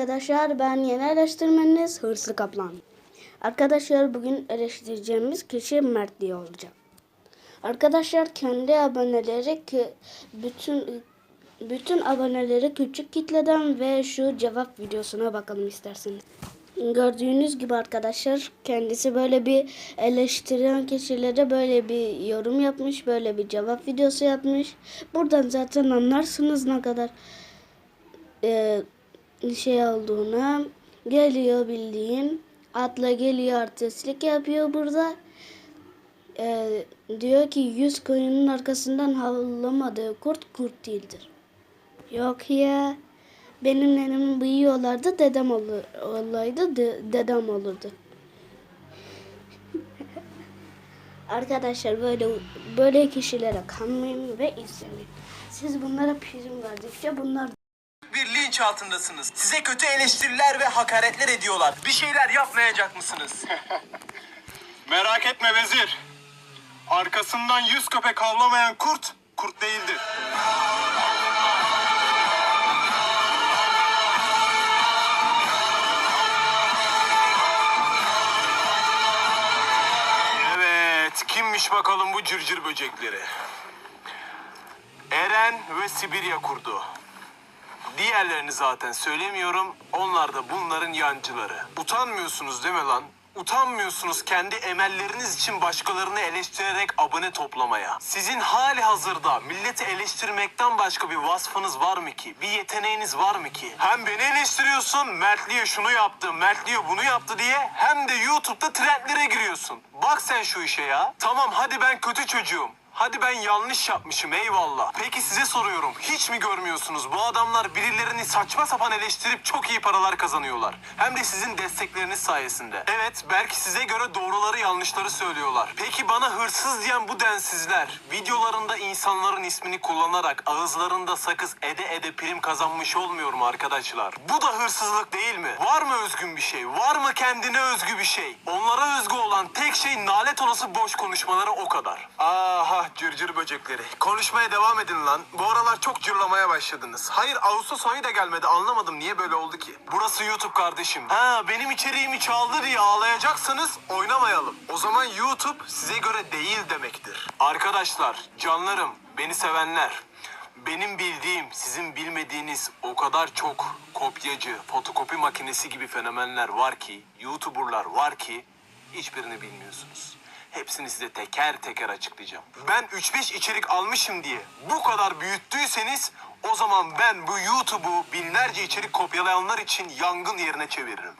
arkadaşlar ben yeni eleştirmeniniz Hırslı Kaplan. Arkadaşlar bugün eleştireceğimiz kişi Mert diye olacak. Arkadaşlar kendi aboneleri bütün bütün aboneleri küçük kitleden ve şu cevap videosuna bakalım isterseniz. Gördüğünüz gibi arkadaşlar kendisi böyle bir eleştiren kişilere böyle bir yorum yapmış, böyle bir cevap videosu yapmış. Buradan zaten anlarsınız ne kadar e, şey olduğunu geliyor bildiğin. Atla geliyor artistlik yapıyor burada. E, diyor ki yüz koyunun arkasından havlamadığı kurt kurt değildir. Yok ya benim nenem büyüyorlardı dedem olur, olaydı de- dedem olurdu. Arkadaşlar böyle böyle kişilere kanmayın ve izlemeyin. Siz bunlara prim verdikçe bunlar bir linç altındasınız. Size kötü eleştiriler ve hakaretler ediyorlar. Bir şeyler yapmayacak mısınız? Merak etme vezir. Arkasından yüz köpek havlamayan kurt, kurt değildir. Evet, kimmiş bakalım bu cırcır böcekleri? Eren ve Sibirya kurdu. Diğerlerini zaten söylemiyorum. Onlar da bunların yancıları. Utanmıyorsunuz değil mi lan? Utanmıyorsunuz kendi emelleriniz için başkalarını eleştirerek abone toplamaya. Sizin hali hazırda milleti eleştirmekten başka bir vasfınız var mı ki? Bir yeteneğiniz var mı ki? Hem beni eleştiriyorsun, Mertliye şunu yaptı, Mertliye bunu yaptı diye hem de YouTube'da trendlere giriyorsun. Bak sen şu işe ya. Tamam hadi ben kötü çocuğum. Hadi ben yanlış yapmışım eyvallah. Peki size soruyorum. Hiç mi görmüyorsunuz? Bu adamlar birilerini saçma sapan eleştirip çok iyi paralar kazanıyorlar. Hem de sizin destekleriniz sayesinde. Evet belki size göre doğruları yanlışları söylüyorlar. Peki bana hırsız diyen bu densizler videolarında insanların ismini kullanarak ağızlarında sakız ede ede prim kazanmış olmuyor mu arkadaşlar? Bu da hırsızlık değil mi? Var mı özgün bir şey? Var mı kendine özgü bir şey? Onlara özgü olan tek şey nalet olası boş konuşmaları o kadar. Aha cırcır böcekleri. Konuşmaya devam edin lan. Bu aralar çok cırlamaya başladınız. Hayır Ağustos ayı da gelmedi anlamadım niye böyle oldu ki? Burası YouTube kardeşim. Ha benim içeriğimi çaldı diye ağlayacaksanız oynamayalım. O zaman YouTube size göre değil demektir. Arkadaşlar canlarım beni sevenler. Benim bildiğim, sizin bilmediğiniz o kadar çok kopyacı, fotokopi makinesi gibi fenomenler var ki, YouTuber'lar var ki hiçbirini bilmiyorsunuz. Hepsini size teker teker açıklayacağım. Ben 3-5 içerik almışım diye bu kadar büyüttüyseniz o zaman ben bu YouTube'u binlerce içerik kopyalayanlar için yangın yerine çeviririm.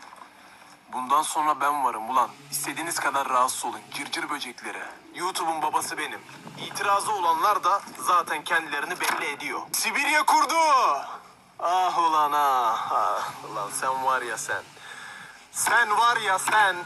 Bundan sonra ben varım ulan. İstediğiniz kadar rahatsız olun. Cırcır böcekleri. YouTube'un babası benim. İtirazı olanlar da zaten kendilerini belli ediyor. Sibirya kurdu. Ah ulan ah. ah. Ulan sen var ya sen. Sen var ya sen.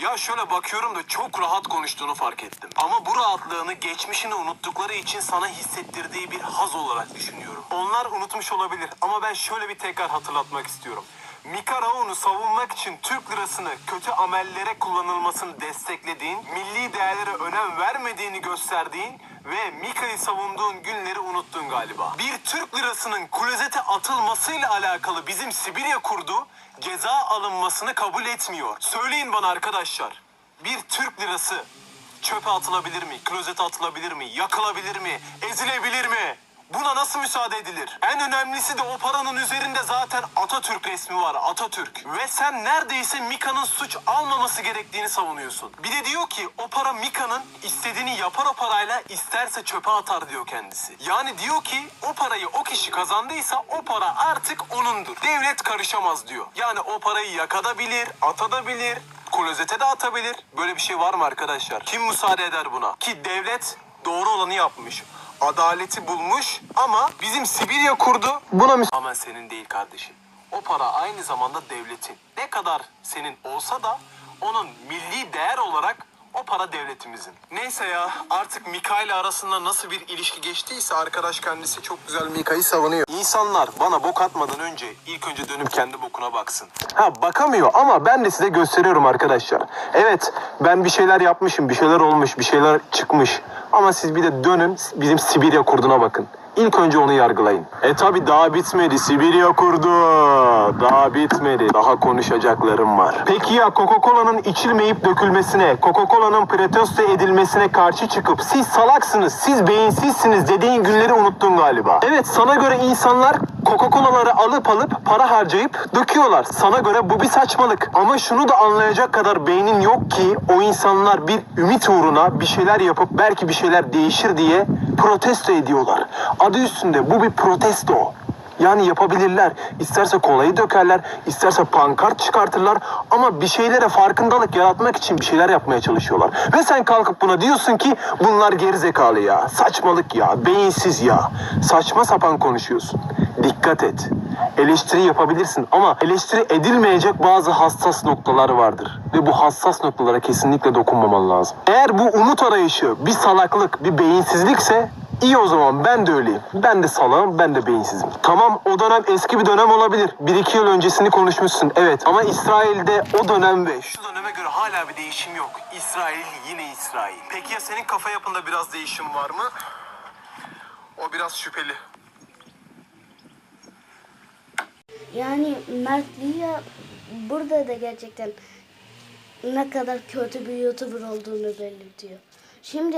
Ya şöyle bakıyorum da çok rahat konuştuğunu fark ettim. Ama bu rahatlığını geçmişini unuttukları için sana hissettirdiği bir haz olarak düşünüyorum. Onlar unutmuş olabilir ama ben şöyle bir tekrar hatırlatmak istiyorum. Mika Raon'u savunmak için Türk lirasını kötü amellere kullanılmasını desteklediğin, milli değerlere önem vermediğini gösterdiğin ve Mika'yı savunduğun günleri unuttun galiba. Bir Türk lirasının klozete atılmasıyla alakalı bizim Sibirya kurdu ceza alınmasını kabul etmiyor. Söyleyin bana arkadaşlar. Bir Türk lirası çöpe atılabilir mi? Klozete atılabilir mi? Yakılabilir mi? Ezilebilir mi? Buna nasıl müsaade edilir? En önemlisi de o paranın üzerinde zaten Atatürk resmi var. Atatürk. Ve sen neredeyse Mika'nın suç almaması gerektiğini savunuyorsun. Bir de diyor ki o para Mika'nın istediğini yapar o parayla isterse çöpe atar diyor kendisi. Yani diyor ki o parayı o kişi kazandıysa o para artık onundur. Devlet karışamaz diyor. Yani o parayı yakadabilir, atabilir, klozete de atabilir. Böyle bir şey var mı arkadaşlar? Kim müsaade eder buna? Ki devlet doğru olanı yapmış. Adaleti bulmuş ama bizim Sibirya kurdu buna müsaade... Ama senin değil kardeşim. O para aynı zamanda devletin. Ne kadar senin olsa da onun milli değer olarak o para devletimizin. Neyse ya artık Mika ile arasında nasıl bir ilişki geçtiyse arkadaş kendisi çok güzel Mika'yı savunuyor. İnsanlar bana bok atmadan önce ilk önce dönüp kendi bokuna baksın. Ha bakamıyor ama ben de size gösteriyorum arkadaşlar. Evet ben bir şeyler yapmışım, bir şeyler olmuş, bir şeyler çıkmış. Ama siz bir de dönün bizim Sibirya kurduna bakın. İlk önce onu yargılayın. E tabi daha bitmedi. Sibirya kurdu. Daha bitmedi. Daha konuşacaklarım var. Peki ya Coca-Cola'nın içilmeyip dökülmesine, Coca-Cola'nın protesto edilmesine karşı çıkıp siz salaksınız, siz beyinsizsiniz dediğin günleri unuttun galiba. Evet sana göre insanlar Coca-Cola'ları alıp alıp para harcayıp döküyorlar. Sana göre bu bir saçmalık. Ama şunu da anlayacak kadar beynin yok ki o insanlar bir ümit uğruna bir şeyler yapıp belki bir şeyler değişir diye protesto ediyorlar. Adı üstünde bu bir protesto. Yani yapabilirler. İsterse kolayı dökerler, isterse pankart çıkartırlar ama bir şeylere farkındalık yaratmak için bir şeyler yapmaya çalışıyorlar. Ve sen kalkıp buna diyorsun ki bunlar gerizekalı ya, saçmalık ya, beyinsiz ya. Saçma sapan konuşuyorsun. Dikkat et. Eleştiri yapabilirsin ama eleştiri edilmeyecek bazı hassas noktalar vardır. Ve bu hassas noktalara kesinlikle dokunmaman lazım. Eğer bu umut arayışı bir salaklık, bir beyinsizlikse İyi o zaman ben de öyleyim. Ben de salağım, ben de beyinsizim. Tamam o dönem eski bir dönem olabilir. Bir iki yıl öncesini konuşmuşsun evet. Ama İsrail'de o dönem ve şu döneme göre hala bir değişim yok. İsrail yine İsrail. Peki ya senin kafa yapında biraz değişim var mı? O biraz şüpheli. Yani Mert Lia burada da gerçekten ne kadar kötü bir YouTuber olduğunu belirtiyor. Şimdi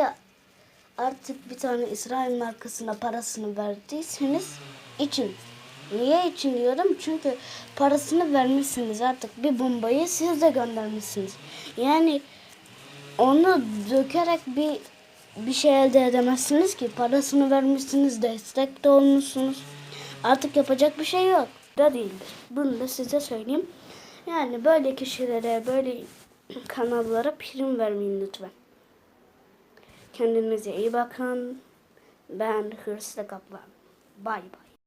artık bir tane İsrail markasına parasını verdiyseniz için. Niye için diyorum? Çünkü parasını vermişsiniz artık bir bombayı siz de göndermişsiniz. Yani onu dökerek bir bir şey elde edemezsiniz ki. Parasını vermişsiniz, destek de olmuşsunuz. Artık yapacak bir şey yok. Da değildir. Bunu da size söyleyeyim. Yani böyle kişilere, böyle kanallara prim vermeyin lütfen. Kendinize iyi bakın. Ben Hırslı Kaplan. Bay bay.